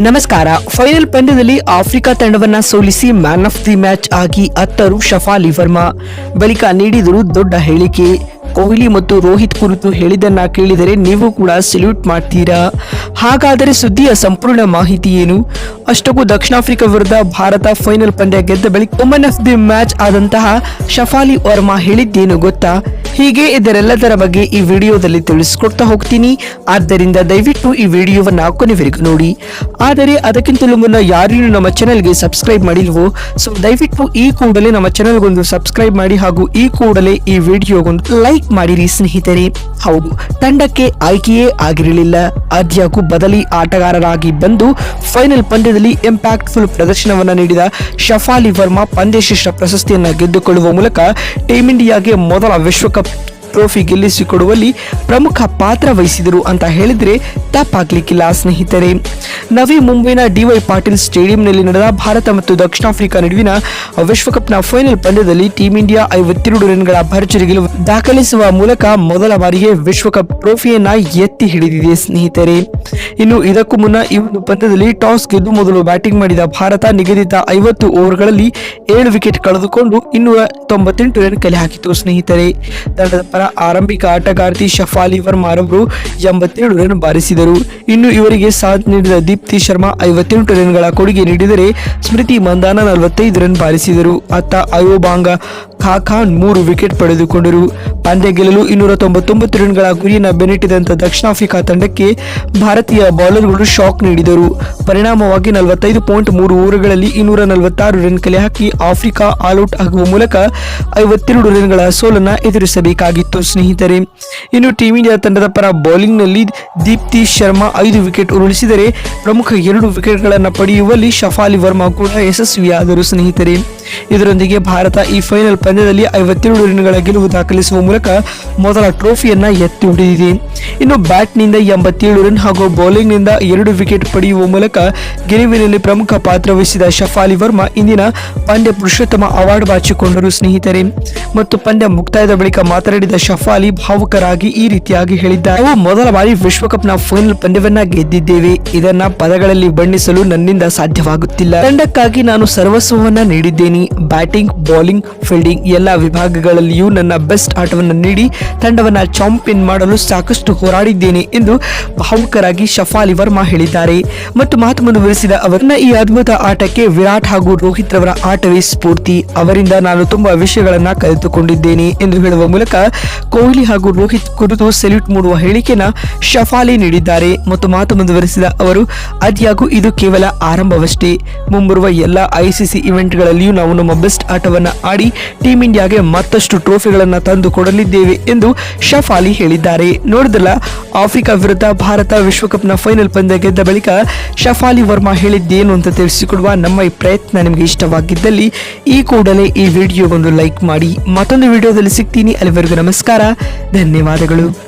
ನಮಸ್ಕಾರ. ಫೈನಲ್ ಪಂದ್ಯದಲ್ಲಿ ಆಫ್ರಿಕಾ ತಂಡವನ್ನ ಸೋಲಿಸಿ ಮ್ಯಾನ್ ಆಫ್ ದಿ ಮ್ಯಾಚ್ ಆಗಿ ಅತ್ತರು ಶಫಾಲಿ ವರ್ಮಾ. ಬಳಿಕ ನೀಡಿದರು ದೊಡ್ಡ ಹೇಳಿಕೆ. ಕೊಹ್ಲಿ ಮತ್ತು ರೋಹಿತ್ ಕುರಿತು ಹೇಳಿದನ್ನ ಕೇಳಿದರೆ ನೀವು ಕೂಡ ಸೆಲ್ಯೂಟ್ ಮಾಡ್ತೀರಾ? ಹಾಗಾದರೆ ಸುದ್ದಿಯ ಸಂಪೂರ್ಣ ಮಾಹಿತಿ ಏನು? ಅಷ್ಟಕ್ಕೂ ದಕ್ಷಿಣ ಆಫ್ರಿಕಾ ವಿರುದ್ಧ ಭಾರತ ಫೈನಲ್ ಪಂದ್ಯ ಗೆದ್ದ ಬಳಿಕ ವುಮನ್ ಆಫ್ ದಿ ಮ್ಯಾಚ್ ಆದಂತಹ ಶಫಾಲಿ ವರ್ಮಾ ಹೇಳಿದ್ದೇನು ಗೊತ್ತಾ? ಹೀಗೆ ಇದರೆಲ್ಲದರ ಬಗ್ಗೆ ಈ ವಿಡಿಯೋದಲ್ಲಿ ತಿಳಿಸ್ಕೊಡ್ತಾ ಹೋಗ್ತೀನಿ. ಆದ್ದರಿಂದ ದಯವಿಟ್ಟು ಈ ವಿಡಿಯೋವನ್ನ ಕೊನೆವರೆಗೂ ನೋಡಿ. ಆದರೆ ಅದಕ್ಕಿಂತಲೂ ಮುನ್ನ ಯಾರು ನಮ್ಮ ಚಾನೆಲ್ಗೆ ಸಬ್ಸ್ಕ್ರೈಬ್ ಮಾಡಿಲ್ವೋ? ಸೊ ದಯವಿಟ್ಟು ಈ ಕೂಡಲೇ ನಮ್ಮ ಚಾನೆಲ್ಗೊಂದು ಸಬ್ಸ್ಕ್ರೈಬ್ ಮಾಡಿ ಹಾಗೂ ಈ ಕೂಡಲೇ ಈ ವಿಡಿಯೋಗೊಂದು ಲೈಕ್ ಮಾಡಿರಿ ಸ್ನೇಹಿತರೆ. ಹೌದು, ತಂಡಕ್ಕೆ ಆಯ್ಕೆಯೇ ಆಗಿರಲಿಲ್ಲ. ಆದ್ಯಾಗೂ ಬದಲಿ ಆಟಗಾರರಾಗಿ ಬಂದು ಫೈನಲ್ ಪಂದ್ಯದಲ್ಲಿ ಇಂಪ್ಯಾಕ್ಟ್ ಫುಲ್ ಪ್ರದರ್ಶನವನ್ನ ನೀಡಿದ ಶಫಾಲಿ ವರ್ಮಾ ಪಂದ್ಯಶ್ರೇಷ್ಠ ಪ್ರಶಸ್ತಿಯನ್ನು ಗೆದ್ದುಕೊಳ್ಳುವ ಮೂಲಕ ಟೀಮ್ ಇಂಡಿಯಾಗೆ ಮೊದಲ ವಿಶ್ವಕಪ್ ಟ್ರೋಫಿ ಗೆಲ್ಲಿಸಿಕೊಡುವಲ್ಲಿ ಪ್ರಮುಖ ಪಾತ್ರ ವಹಿಸಿದರು ಅಂತ ಹೇಳಿದ್ರೆ ತಪ್ಪಾಗ್ಲಿಕ್ಕಿಲ್ಲ, ಸ್ನೇಹಿತರೆ. ನವಿ ಮುಂಬೈನ ಡಿವೈ ಪಾಟೀಲ್ ಸ್ಟೇಡಿಯಂನಲ್ಲಿ ನಡೆದ ಭಾರತ ಮತ್ತು ದಕ್ಷಿಣ ಆಫ್ರಿಕಾ ನಡುವಿನ ವಿಶ್ವಕಪ್ನ ಫೈನಲ್ ಪಂದ್ಯದಲ್ಲಿ ಟೀಂ ಇಂಡಿಯಾ ಐವತ್ತೆರಡು ರನ್ಗಳ ಭರ್ಜರಿ ಗೆಲುವು ದಾಖಲಿಸುವ ಮೂಲಕ ಮೊದಲ ಬಾರಿಗೆ ವಿಶ್ವಕಪ್ ಟ್ರೋಫಿಯನ್ನ ಎತ್ತಿ ಹಿಡಿದಿದೆ, ಸ್ನೇಹಿತರೆ. ಇನ್ನು ಇದಕ್ಕೂ ಮುನ್ನ ಈ ಒಂದು ಪಂದ್ಯದಲ್ಲಿ ಟಾಸ್ ಗೆದ್ದು ಮೊದಲು ಬ್ಯಾಟಿಂಗ್ ಮಾಡಿದ ಭಾರತ ನಿಗದಿತ ಐವತ್ತು ಓವರ್ಗಳಲ್ಲಿ ಏಳು ವಿಕೆಟ್ ಕಳೆದುಕೊಂಡು ಇನ್ನೂರ ತೊಂಬತ್ತೆಂಟು ರನ್ ಕಲೆ ಹಾಕಿತು, ಸ್ನೇಹಿತರೆ. ತಂಡದ ಪರ ಆರಂಭಿಕ ಆಟಗಾರ್ತಿ ಶಫಾಲಿ ವರ್ಮಾ ಅವರು ಎಂಬತ್ತೇಳು ರನ್ ಬಾರಿಸಿದರು. ಇನ್ನು ಇವರಿಗೆ ಸಾಥ್ ನೀಡಿದ ದೀಪ್ತಿ ಶರ್ಮಾ ಐವತ್ತೆಂಟು ರನ್ಗಳ ಕೊಡುಗೆ ನೀಡಿದರೆ ಸ್ಮೃತಿ ಮಂದಾನ ನಲವತ್ತೈದು ರನ್ ಬಾರಿಸಿದರು. ಅತ್ತ ಅಯೋಬಾಂಗ ಖಾಖಾನ್ ಮೂರು ವಿಕೆಟ್ ಪಡೆದುಕೊಂಡರು. ಪಂದ್ಯ ಗೆಲ್ಲಲು ಇನ್ನೂರ ತೊಂಬತ್ತೊಂಬತ್ತು ರನ್ಗಳ ಗುರಿಯನ್ನು ಬೆನ್ನಟ್ಟಿದಂತ ದಕ್ಷಿಣ ಆಫ್ರಿಕಾ ತಂಡಕ್ಕೆ ಭಾರತೀಯ ಬೌಲರ್ಗಳು ಶಾಕ್ ನೀಡಿದರು. ಪರಿಣಾಮವಾಗಿ ನಲವತ್ತೈದು ಪಾಯಿಂಟ್ ಮೂರು ಓವರ್ಗಳಲ್ಲಿ ಇನ್ನೂರ ನಲವತ್ತಾರು ರನ್ ಕಲೆ ಹಾಕಿ ಆಫ್ರಿಕಾ ಆಲ್ಔಟ್ ಆಗುವ ಮೂಲಕ ಐವತ್ತೆರಡು ರನ್ಗಳ ಸೋಲನ್ನು ಎದುರಿಸಬೇಕಾಗಿತ್ತು ಸ್ನೇಹಿತರೆ. ಇನ್ನು ಟೀಂ ಇಂಡಿಯಾ ತಂಡದ ಪರ ಬೌಲಿಂಗ್ನಲ್ಲಿ ದೀಪ್ತಿ ಶರ್ಮಾ ಐದು ವಿಕೆಟ್ ಉರುಳಿಸಿದರೆ ಪ್ರಮುಖ ಎರಡು ವಿಕೆಟ್ಗಳನ್ನು ಪಡೆಯುವಲ್ಲಿ ಶಫಾಲಿ ವರ್ಮಾ ಕೂಡ ಯಶಸ್ವಿಯಾದರು ಸ್ನೇಹಿತರೆ. ಇದರೊಂದಿಗೆ ಭಾರತ ಈ ಫೈನಲ್ ಪಂದ್ಯದಲ್ಲಿ ಐವತ್ತೆರಡು ರನ್ಗಳ ಗೆಲುವು ದಾಖಲಿಸುವ ಮೂಲಕ ಮೊದಲ ಟ್ರೋಫಿಯನ್ನ ಎತ್ತಿ ಹಿಡಿದಿದೆ. ಇನ್ನು ಬ್ಯಾಟ್ನಿಂದ ಎಂಬತ್ತೇಳು ರನ್ ಹಾಗೂ ಬೌಲಿಂಗ್ನಿಂದ ಎರಡು ವಿಕೆಟ್ ಪಡೆಯುವ ಮೂಲಕ ಗೆಲುವಿನಲ್ಲಿ ಪ್ರಮುಖ ಪಾತ್ರ ವಹಿಸಿದ ಶಫಾಲಿ ವರ್ಮಾ ಇಂದಿನ ಪಂದ್ಯ ಪುರುಷೋತ್ತಮ ಅವಾರ್ಡ್ ಬಾಚಿಕೊಂಡರು ಸ್ನೇಹಿತರೆ. ಮತ್ತು ಪಂದ್ಯ ಮುಕ್ತಾಯದ ಬಳಿಕ ಮಾತನಾಡಿದ ಶಫಾಲಿ ಭಾವುಕರಾಗಿ ಈ ರೀತಿಯಾಗಿ ಹೇಳಿದ್ದಾರೆ. ನಾವು ಮೊದಲ ಬಾರಿ ವಿಶ್ವಕಪ್ನ ಫೈನಲ್ ಪಂದ್ಯವನ್ನ ಗೆದ್ದಿದ್ದೇವೆ. ಇದನ್ನ ಪದಗಳಲ್ಲಿ ಬಣ್ಣಿಸಲು ನನ್ನಿಂದ ಸಾಧ್ಯವಾಗುತ್ತಿಲ್ಲ. ತಂಡಕ್ಕಾಗಿ ನಾನು ಸರ್ವಸ್ವವನ್ನ ನೀಡಿದ್ದೇನೆ. ಬ್ಯಾಟಿಂಗ್, ಬೌಲಿಂಗ್, ಫೀಲ್ಡಿಂಗ್ ಎಲ್ಲಾ ವಿಭಾಗಗಳಲ್ಲಿಯೂ ನನ್ನ ಬೆಸ್ಟ್ ಆಟವನ್ನು ನೀಡಿ ತಂಡವನ್ನ ಚಾಂಪಿಯನ್ ಮಾಡಲು ಸಾಕಷ್ಟು ಹೋರಾಡಿದ್ದೇನೆ ಎಂದು ಭಾವುಕರಾಗಿ ಶಫಾಲಿ ವರ್ಮಾ ಹೇಳಿದ್ದಾರೆ. ಮತ್ತು ಮಾತು ಮುಂದುವರಿಸಿದ ಅವರನ್ನ ಈ ಅದ್ಭುತ ಆಟಕ್ಕೆ ವಿರಾಟ್ ಹಾಗೂ ರೋಹಿತ್ ರವರ ಆಟವೇ ಸ್ಫೂರ್ತಿ. ಅವರಿಂದ ನಾನು ತುಂಬಾ ವಿಷಯಗಳನ್ನ ಕಲಿತುಕೊಂಡಿದ್ದೇನೆ ಎಂದು ಹೇಳುವ ಮೂಲಕ ಕೊಹ್ಲಿ ಹಾಗೂ ರೋಹಿತ್ ಕುರಿತು ಸೆಲ್ಯೂಟ್ ಮೂಡುವ ಹೇಳಿಕೆನ ಶಫಾಲಿ ನೀಡಿದ್ದಾರೆ. ಮತ್ತು ಮಾತು ಮುಂದುವರಿಸಿದ ಅವರು ಆದ್ಯಾಗೂ ಇದು ಕೇವಲ ಆರಂಭವಷ್ಟೇ. ಮುಂಬರುವ ಎಲ್ಲ ಐಸಿಸಿ ಇವೆಂಟ್ಗಳಲ್ಲಿಯೂ ನಾವು ನಮ್ಮ ಬೆಸ್ಟ್ ಆಟವನ್ನ ಆಡಿ ಟೀಂ ಇಂಡಿಯಾಗೆ ಮತ್ತಷ್ಟು ಟ್ರೋಫಿಗಳನ್ನ ತಂದು ಕೊಡಲಿದ್ದೇವೆ ಎಂದು ಶಫಾಲಿ ಹೇಳಿದ್ದಾರೆ. ನೋಡಿದ್ರಲ್ಲ ಆಫ್ರಿಕಾ ವಿರುದ್ಧ ಭಾರತ ವಿಶ್ವಕಪ್ನ ಫೈನಲ್ ಪಂದ್ಯ ಗೆದ್ದ ಬಳಿಕ ಶಫಾಲಿ ವರ್ಮಾ ಹೇಳಿದ್ದೇನು ಅಂತ ತಿಳಿಸಿಕೊಡುವ ನಮ್ಮ ಈ ಪ್ರಯತ್ನ ನಿಮಗೆ ಇಷ್ಟವಾಗಿದ್ದಲ್ಲಿ ಈ ಕೂಡಲೇ ಈ ವಿಡಿಯೋಗೊಂದು ಲೈಕ್ ಮಾಡಿ ಮತ್ತೊಂದು ವಿಡಿಯೋದಲ್ಲಿ ಸಿಗ್ತೀನಿ. ಅಲ್ಲಿವರೆಗೂ ನಮಸ್ಕಾರ. ಧನ್ಯವಾದಗಳು.